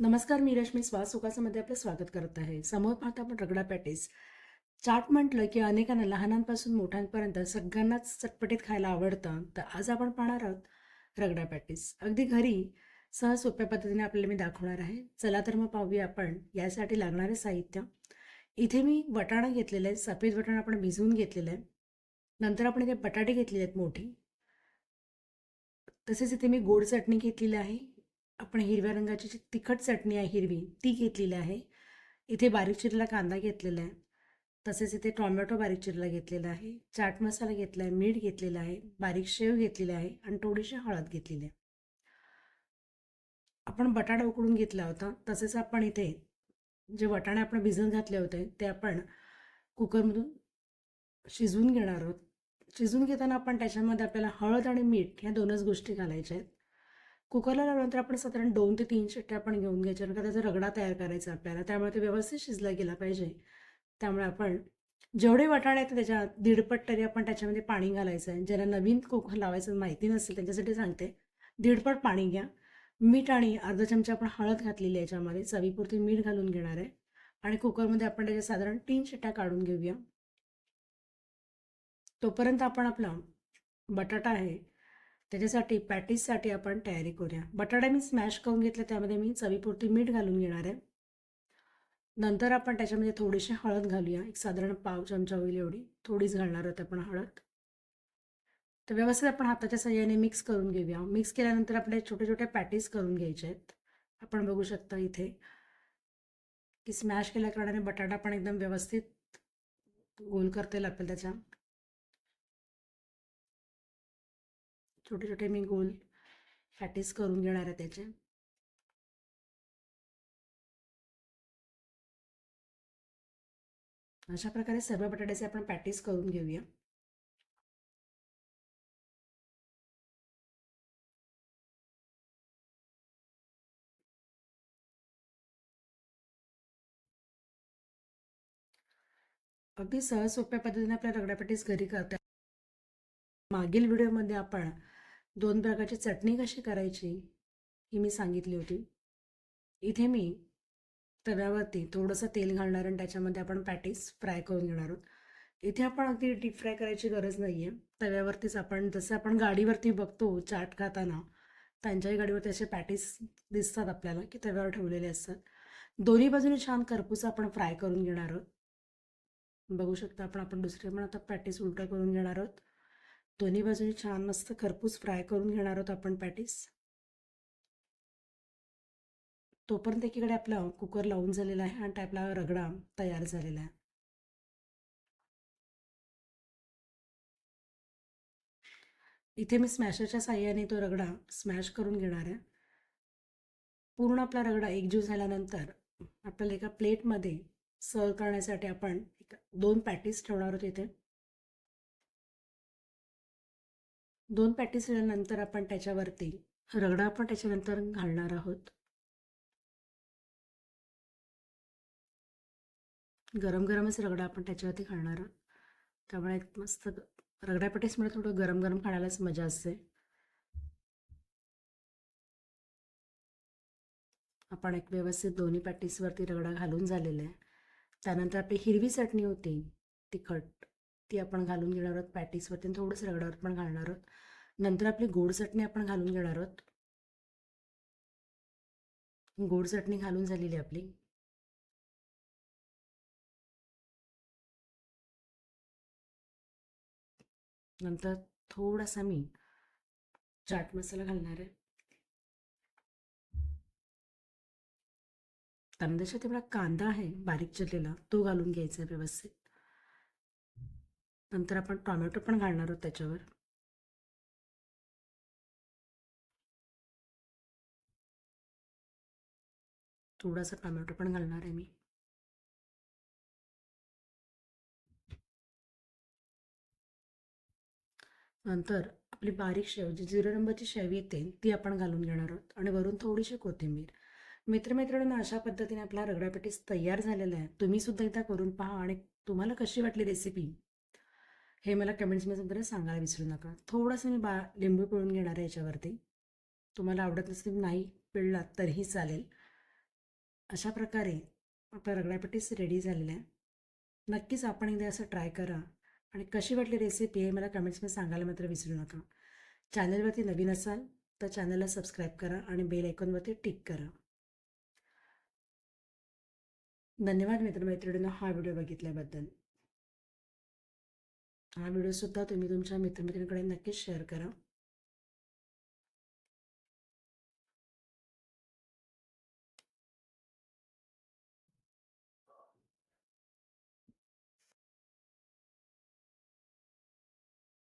नमस्कार मी रश्मी स्वासुकासामध्ये आपलं स्वागत करत आहे. समोर पाहता आपण रगडा पॅटीस. चाट म्हटलं की अनेकांना लहानांपासून मोठ्यांपर्यंत सगळ्यांनाच चटपटीत खायला आवडतं. तर आज आपण पाहणार आहोत रगडा पॅटीस. अगदी घरी सहज सोप्या पद्धतीने आपल्याला मी दाखवणार आहे. चला तर मग पाहूया आपण यासाठी लागणारे साहित्य. इथे मी वटाणा घेतलेला आहे. सफेद वटाणा आपण भिजवून घेतलेला आहे. नंतर आपण इथे बटाटे घेतलेले आहेत मोठी. तसेच इथे मी गोड चटणी घेतलेली आहे. आपण हिरव्या रंगाची जी तिखट चटणी आहे हिरवी ती घेतलेली आहे. इथे बारीक चिरला कांदा घेतलेला आहे. तसेच इथे टॉमॅटो बारीक चिरला घेतलेला आहे. चाट मसाला घेतला आहे मीठ घेतलेलं आहे बारीक शेव घेतलेला आहे आणि थोडीशी हळद घेतलेली आहे. आपण बटाटा उकडून घेतला होता. तसेच आपण इथे जे वटाणे आपण भिजून घातले होते ते आपण कुकरमधून शिजवून घेणार आहोत. शिजवून घेताना आपण त्याच्यामध्ये आपल्याला हळद आणि मीठ ह्या दोनच गोष्टी घालायच्या आहेत. कुकरला लावल्यानंतर आपण साधारण दोन ते तीन शिट्ट्या आपण घेऊन घ्यायच्या कारण का त्याचा रगडा तयार करायचा आपल्याला. त्यामुळे ते व्यवस्थित शिजला गेला पाहिजे. त्यामुळे आपण जेवढे वाटाणे आहेत त्याच्या दीडपट तरी आपण त्याच्यामध्ये पाणी घालायचं आहे ज्याला नवीन कुकर लावायचं माहिती नसेल त्यांच्यासाठी सांगते. दीडपट पाणी घ्या. मीठ आणि अर्धा चमचा आपण हळद घातलेली आहे याच्यामध्ये. चवीपुरती मीठ घालून घेणार आहे. आणि कुकरमध्ये आपण त्याच्या साधारण तीन शिट्ट्या काढून घेऊया. तोपर्यंत आपण आपला बटाटा आहे त्याच्यासाठी पॅटीससाठी आपण तयारी करूया. बटाटा मी स्मॅश करून घेतले त्यामध्ये मी चवीपुरती मीठ घालून घेणार आहे. नंतर आपण त्याच्यामध्ये थोडीशी हळद घालूया. एक साधारण पाव चमचा होईल एवढी. थोडीच घालणार आहोत आपण हळद. तर व्यवस्थित आपण हाताच्या सहाय्याने मिक्स करून घेऊया. मिक्स केल्यानंतर आपल्या छोटे छोटे पॅटीस करून घ्यायचे आहेत. आपण बघू शकता इथे की स्मॅश केल्या कारणाने बटाटा पण एकदम व्यवस्थित गोल करता येईल आपल्याला त्याच्या छोटे छोटे मी गोल पॅटीस करून घेणार आहे त्याचे. अशा प्रकारे सर्व बटाट्याचे आपण पॅटीस करून घेऊया. अगदी सहज सोप्या पद्धतीने आपल्या रगडापॅटीस घरी करता मागील व्हिडिओमध्ये आपण दोन प्रकारची चटणी कशी करायची ही मी सांगितली होती. इथे मी तव्यावरती थोडंसं तेल घालणार आणि त्याच्यामध्ये आपण पॅटीस फ्राय करून घेणार आहोत. इथे आपण अगदी डीप फ्राय करायची गरज नाही आहे तव्यावरतीच आपण जसं आपण गाडीवरती बघतो चाट खाताना त्यांच्याही गाडीवरती असे पॅटीस दिसतात आपल्याला की तव्यावर ठेवलेले असतात. दोन्ही बाजूने छान करपूस आपण फ्राय करून घेणार आहोत. बघू शकता आपण आपण दुसरे पण आता पॅटीस उलटं करून घेणार आहोत. दोन्ही बाजूनी छान मस्त खरपूस फ्राय करून घेणार आहोत आपण पॅटीस. तोपर्यंत एकीकडे आपला कुकर लावून झालेला आहे आणि आपला रगडा तयार झालेला आहे. इथे मी स्मॅशरच्या साह्याने तो रगडा स्मॅश करून घेणार आहे. पूर्ण आपला रगडा एकजीव झाल्यानंतर आपल्याला एका प्लेटमध्ये सर्व करण्यासाठी आपण एक दोन पॅटीस ठेवणार आहोत इथे. दोन पॅटीस नंतर आपण त्याच्यावरती रगडा आपण त्याच्यानंतर घालणार आहोत. गरम गरमच रगडा आपण त्याच्यावरती घालणार आहोत. त्यामुळे एक मस्त रगड्या पॅटीसमुळे थोडं गरम गरम खाण्यालाच मजा असते. आपण एक व्यवस्थित दोन्ही पॅटीसवरती रगडा घालून झालेला आहे. त्यानंतर आपली हिरवी चटणी होती तिखट. ती आपण घालून घेणार आहोत पॅटीसवरती आणि थोडंसं रगडावर पण घालणार आहोत. नंतर आपली गोड चटणी आपण घालून घेणार आहोत. गोड चटणी घालून झालेली आपली. नंतर थोडासा मी चाट मसाला घालणार आहे. त्यानंतर मला कांदा आहे बारीक चिरलेला तो घालून घ्यायचा आहे व्यवस्थित. नंतर आपण टॉमॅटो पण घालणार आहोत त्याच्यावर. थोडासा टोमॅटो पण घालणार आहे मी. नंतर आपली बारीक शेव जी झिरो नंबरची शेव येते ती आपण घालून घेणार आहोत. आणि वरून थोडीशी कोथिंबीर. मित्रमैत्रिणींना अशा पद्धतीने आपला रगडापेटीस तयार झालेला आहे. तुम्ही सुद्धा एकदा करून पहा आणि तुम्हाला कशी वाटली रेसिपी हे मला कमेंट्समध्ये सांगायला विसरू नका. थोडंसं मी बा लिंबू पिळून घेणार आहे याच्यावरती. तुम्हाला आवडत नसेल नाही पिळला तरीही चालेल. अशा प्रकारे आपल्या रगडापॅटीस रेडी झालेल्या आहे नक्कीच आपण एकदा असं ट्राय करा. आणि कशी वाटली रेसिपी हे मला कमेंट्समध्ये सांगायला मात्र विसरू नका. चॅनलवरती नवीन असाल तर चॅनलला सबस्क्राईब करा आणि बेल आयकॉनवरती टिक करा. धन्यवाद मित्रमैत्रिणींना हा व्हिडिओ बघितल्याबद्दल. हा व्हिडिओसुद्धा तुम्ही तुमच्या मित्रमैत्रिणींकडे नक्कीच शेअर करा.